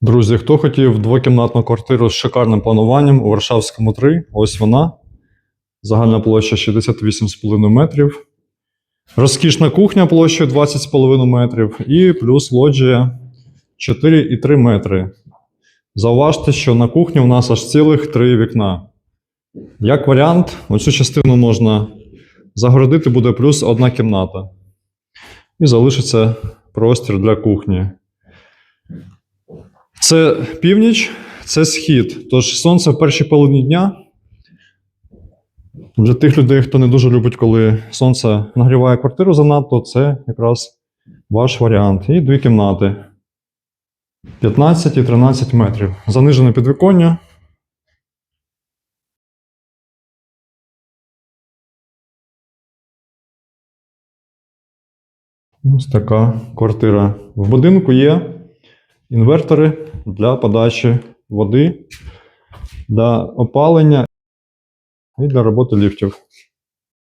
Друзі, хто хотів двокімнатну квартиру з шикарним плануванням у Варшавському 3, ось вона. Загальна площа 68,5 метрів. Розкішна кухня площею 20,5 метрів і плюс лоджія 4,3 метри. Зауважте, що на кухні у нас аж цілих три вікна. Як варіант, оцю частину можна загородити, буде плюс одна кімната. І залишиться простір для кухні. Це північ, це схід. Тож сонце в першій половині дня. Для тих людей, хто не дуже любить, коли сонце нагріває квартиру занадто, це якраз ваш варіант. І дві кімнати. 15 і 13 метрів. Занижене підвіконня. Ось така квартира. В будинку є інвертори для подачі води, для опалення і для роботи ліфтів.